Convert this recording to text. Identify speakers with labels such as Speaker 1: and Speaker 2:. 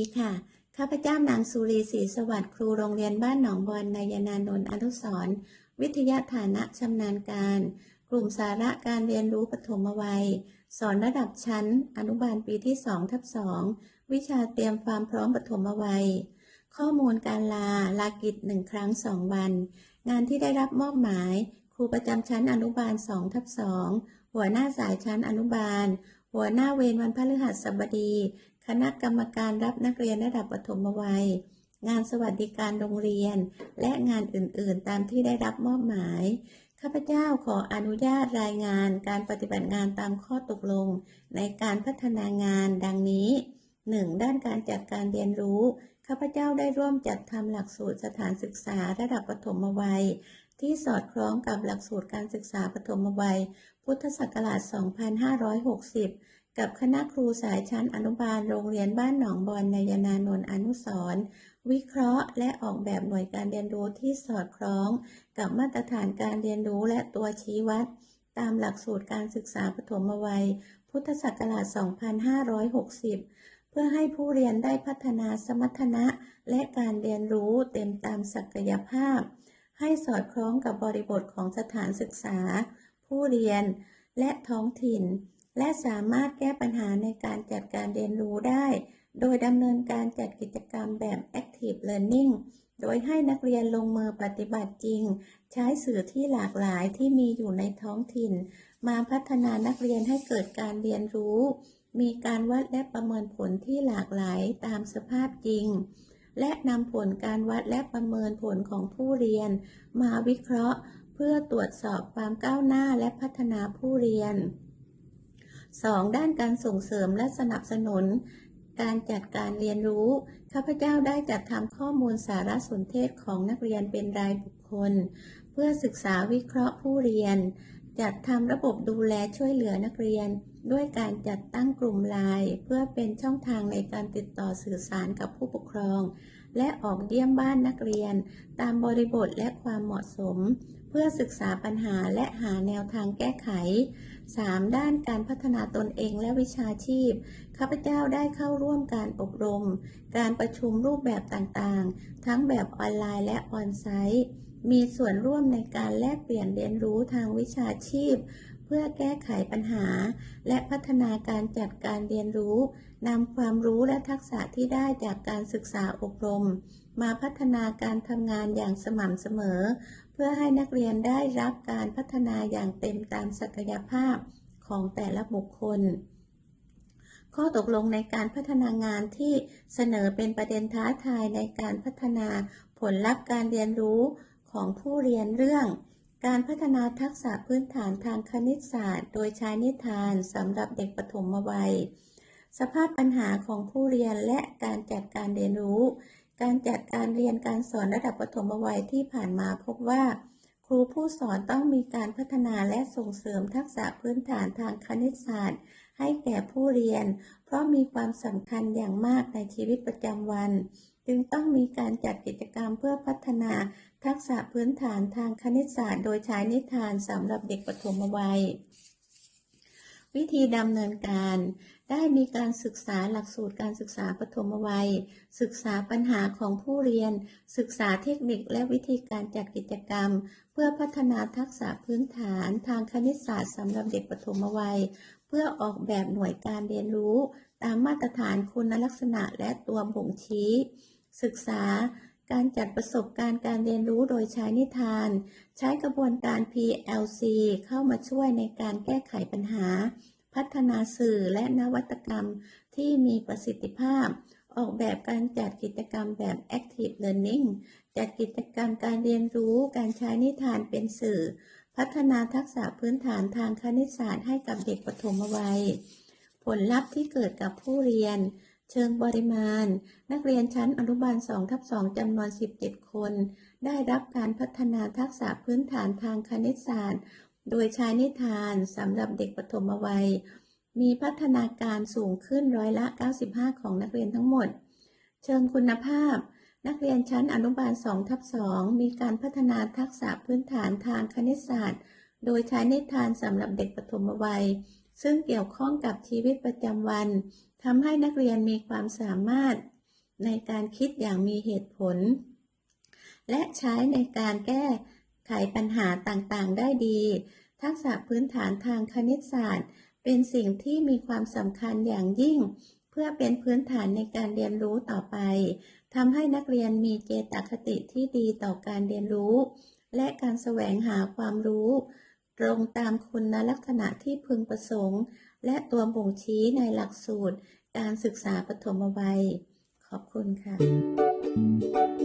Speaker 1: ดีค่ะ ข้าพเจ้านางสุรีศรีสวัสดิ์ครูโรงเรียนบ้านหนองบอนนายนานนท์อนุสรวิทยาฐานะชำนาญการ กลุ่มสาระการเรียนรู้ปฐมวัย สอนระดับชั้น อนุบาลปีที่2ทับ2วิชาเตรียมความพร้อมปฐมวัย ข้อมูลการลา ลากิจหนึ่งครั้งสองวัน งานที่ได้รับมอบหมาย ครูประจำชั้นอนุบาล2ทับ2หัวหน้าสายชั้นอนุบาล หัวหน้าเวรวันพฤหัสบดี คณะกรรมการรับนักเรียนระดับปฐมวัย งานสวัสดิการโรงเรียน และงานอื่นๆ ตามที่ได้รับมอบหมาย ข้าพเจ้าขออนุญาตรายงานการปฏิบัติงานตามข้อตกลง ในการพัฒนางานดังนี้ 1. ด้านการจัดการเรียนรู้ ข้าพเจ้าได้ร่วมจัดทำหลักสูตรสถานศึกษาระดับปฐมวัย ที่สอดคล้องกับหลักสูตรการศึกษาปฐมวัย พุทธศักราช 2560 กับคณะครูสายชั้นอนุบาลโรงเรียนบ้านหนองบอนนายนานนท์อนุสรวิเคราะห์และออกแบบหน่วยการเรียนรู้ที่สอดคล้อง กับมาตรฐานการเรียนรู้และตัวชี้วัด ตามหลักสูตรการศึกษาปฐมวัย พุทธศักราช 2560 เพื่อให้ผู้เรียนได้พัฒนาสมรรถนะ และการเรียนรู้เต็มตามศักยภาพ ให้สอดคล้องกับบริบทของสถานศึกษา ผู้เรียนและท้องถิ่น และสามารถแก้ปัญหาในการจัดการเรียนรู้ได้ โดยดำเนินการจัดกิจกรรมแบบ Active Learning โดยให้นักเรียนลงมือปฏิบัติจริง ใช้สื่อที่หลากหลายที่มีอยู่ในท้องถิ่น มาพัฒนานักเรียนให้เกิดการเรียนรู้ มีการวัดและประเมินผลที่หลากหลายตามสภาพจริง และนำผลการวัดและประเมินผลของผู้เรียน มาวิเคราะห์ เพื่อตรวจสอบความก้าวหน้าและพัฒนาผู้เรียน 2. ด้านการส่งเสริมและสนับสนุน การจัดการเรียนรู้ ข้าพเจ้าได้จัดทำข้อมูลสารสนเทศของนักเรียนเป็นรายบุคคล เพื่อศึกษาวิเคราะห์ผู้เรียน จัดทำระบบดูแลช่วยเหลือนักเรียน ด้วยการจัดตั้งกลุ่มไลน์เพื่อเป็นช่องทางในการติดต่อสื่อสารกับผู้ปกครอง และออกเยี่ยมบ้านนักเรียน ตามบริบทและความเหมาะสม เพื่อศึกษาปัญหาและหาแนวทางแก้ไข 3. ด้านการพัฒนาตนเองและวิชาชีพ ข้าพเจ้าได้เข้าร่วมการอบรม การประชุมรูปแบบต่างๆ ทั้งแบบออนไลน์และออนไซต์ มีส่วนร่วมในการแลกเปลี่ยนเรียนรู้ทางวิชาชีพ เพื่อแก้ไขปัญหา และพัฒนาการจัดการเรียนรู้นำความรู้และทักษะที่ได้จากการศึกษาอบรม มาพัฒนาการทำงานอย่างสม่ำเสมอเพื่อให้นักเรียนได้รับการพัฒนาอย่างเต็มตามศักยภาพของแต่ละบุคคล ข้อตกลงในการพัฒนางานที่เสนอเป็นประเด็นท้าทายในการพัฒนาผลลัพธ์การเรียนรู้ของผู้เรียนเรื่อง การพัฒนาทักษะพื้นฐานทางคณิตศาสตร์ โดยใช้นิทานสำหรับเด็กปฐมวัย สภาพปัญหาของผู้เรียนและการจัดการเรียนรู้ การจัดการเรียนการสอนระดับปฐมวัยที่ผ่านมาพบว่า ครูผู้สอนต้องมีการพัฒนาและส่งเสริมทักษะพื้นฐานทางคณิตศาสตร์ ให้แก่ผู้เรียน เพราะมีความสำคัญอย่างมากในชีวิตประจำวัน จึงต้องมีการจัดกิจกรรมเพื่อพัฒนาทักษะพื้นฐานทางคณิตศาสตร์ โดยใช้นิทานสำหรับเด็กปฐมวัย วิธีดำเนินการ ได้มีการศึกษาหลักสูตรการศึกษาปฐมวัย ศึกษาปัญหาของผู้เรียน ศึกษาเทคนิคและวิธีการจัดกิจกรรม เพื่อพัฒนาทักษะพื้นฐานทางคณิตศาสตร์สำหรับเด็กปฐมวัย เพื่อออกแบบหน่วยการเรียนรู้ ตามมาตรฐานคุณลักษณะและตัวบ่งชี้ ศึกษา การจัดประสบการณ์การเรียนรู้โดยใช้นิทาน ใช้กระบวนการ PLC เข้ามาช่วยในการแก้ไขปัญหา พัฒนาสื่อและนวัตกรรมที่มีประสิทธิภาพ ออกแบบการจัดกิจกรรมแบบ Active Learning จัดกิจกรรมการเรียนรู้การใช้นิทานเป็นสื่อ พัฒนาทักษะพื้นฐานทางคณิตศาสตร์ให้กับเด็กปฐมวัย ผลลัพธ์ที่เกิดกับผู้เรียน เชิงปริมาณ นักเรียนชั้นอนุบาล2ทับ2จำนวน 17 คน ได้รับการพัฒนาทักษะพื้นฐานทางคณิตศาสตร์ โดยใช้นิทานสำหรับเด็กปฐมวัย มีพัฒนาการสูงขึ้นร้อยละ 95 ของนักเรียนทั้งหมด เชิงคุณภาพ นักเรียนชั้นอนุบาล2ทับ2มีการพัฒนาทักษะพื้นฐานทางคณิตศาสตร์ โดยใช้นิทานสำหรับเด็กปฐมวัย ซึ่งเกี่ยวข้องกับชีวิตประจำวัน ทำให้นักเรียนมีความสามารถในการคิดอย่างมีเหตุผล และใช้ในการแก้ไขปัญหาต่างๆ ได้ดี ทักษะพื้นฐานทางคณิตศาสตร์ เป็นสิ่งที่มีความสำคัญอย่างยิ่ง เพื่อเป็นพื้นฐานในการเรียนรู้ต่อไปทำให้นักเรียนมีเจตคติที่ดีต่อการเรียนรู้ และการแสวงหาความรู้ ตรงตามคุณลักษณะที่พึงประสงค์ และตัวบ่งชี้ในหลักสูตร การศึกษาปฐมวัย ขอบคุณค่ะ